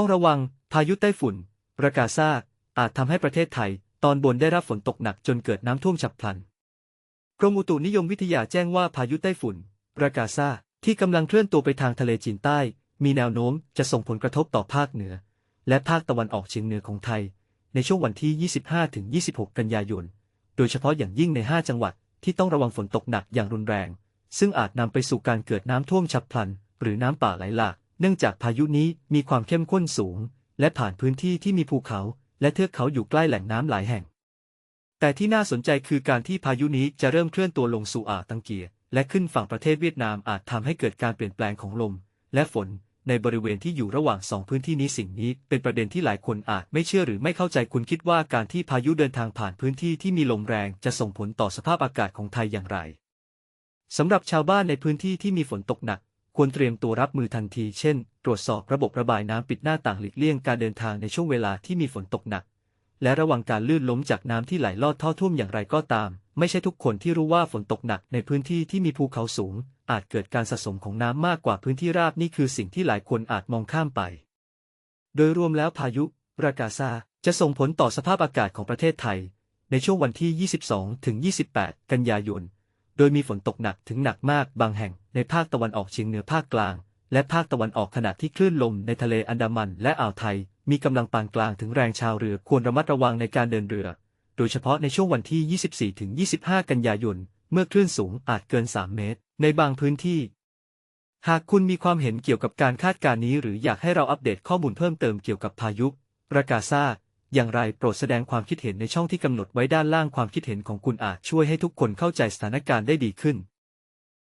ต้องระวังพายุไต้ฝุ่น ประกาศซาอาจทำให้ประเทศไทย ตอนบนได้รับฝนตกหนักจนเกิดน้ำท่วมฉับพลัน กรมอุตุนิยมวิทยาแจ้งว่าพายุไต้ฝุ่น ประกาซาที่กำลังเคลื่อนตัวไปทางทะเลจีนใต้ มีแนวโน้มจะส่งผลกระทบต่อภาคเหนือ และภาคตะวันออกเฉียงเหนือของไทย ในช่วงวันที่ 25-26 กันยายน โดยเฉพาะอย่างยิ่งใน 5 จังหวัดที่ต้องระวังฝนตกหนักอย่างรุนแรง ซึ่งอาจนำไปสู่การเกิดน้ำท่วมฉับพลัน หรือน้ำป่าไหลหลาก เนื่องจากพายุนี้มีความเข้มข้นสูง และผ่านพื้นที่ที่มีภูเขา และเทือกเขาอยู่ใกล้แหล่งน้ำหลายแห่ง แต่ที่น่าสนใจคือการที่พายุนี้จะเริ่มเคลื่อนตัวลงสู่อ่าวตังเกีย และขึ้นฝั่งประเทศเวียดนามอาจทำให้เกิดการเปลี่ยนแปลงของลม และฝน ในบริเวณที่อยู่ระหว่างสองพื้นที่นี้สิ่งนี้ เป็นประเด็นที่หลายคนอาจไม่เชื่อหรือไม่เข้าใจคุณคิดว่าการที่พายุเดินทางผ่านพื้นที่ที่มีลมแรงจะส่งผลต่อสภาพอากาศของไทยอย่างไรสำหรับชาวบ้านในพื้นที่ที่มีฝนตกหนัก ควรเตรียมตัวรับมือทันที เช่น ตรวจสอบระบบระบายน้ำปิดหน้าต่างหลีกเลี่ยงการเดินทางในช่วงเวลาที่มีฝนตกหนัก และระวังการลื่นล้มจากน้ำที่ไหลลอดท่อท่วมอย่างไรก็ตาม ไม่ใช่ทุกคนที่รู้ว่าฝนตกหนักในพื้นที่ที่มีภูเขาสูง อาจเกิดการสะสมของน้ำมากกว่าพื้นที่ราบนี่คือสิ่งที่หลายคนอาจมองข้ามไป โดยรวมแล้วพายุรากาซาจะส่งผลต่อสภาพอากาศของประเทศไทย ในช่วงวันที่ 22ถึง28 กันยายน โดยมีฝนตกหนักถึงหนักมากบางแห่งในภาคตะวันออกเฉียงเหนือภาคกลาง และภาคตะวันออกขณะที่คลื่นลมในทะเลอันดามันและอ่าวไทย มีกำลังปานกลางถึงแรงชาวเรือควรระมัดระวังในการเดินเรือ โดยเฉพาะในช่วงวันที่ 24ถึง25 กันยายน เมื่อคลื่นสูงอาจเกิน 3 เมตร ในบางพื้นที่ หากคุณมีความเห็นเกี่ยวกับการคาดการณ์นี้ หรืออยากให้เราอัปเดตข้อมูลเพิ่มเติมเกี่ยวกับพายุประกาซา อย่างไรโปรดแสดงความคิดเห็นในช่องที่กำหนดไว้ด้านล่างความคิดเห็นของคุณอาจช่วยให้ทุกคนเข้าใจสถานการณ์ได้ดีขึ้น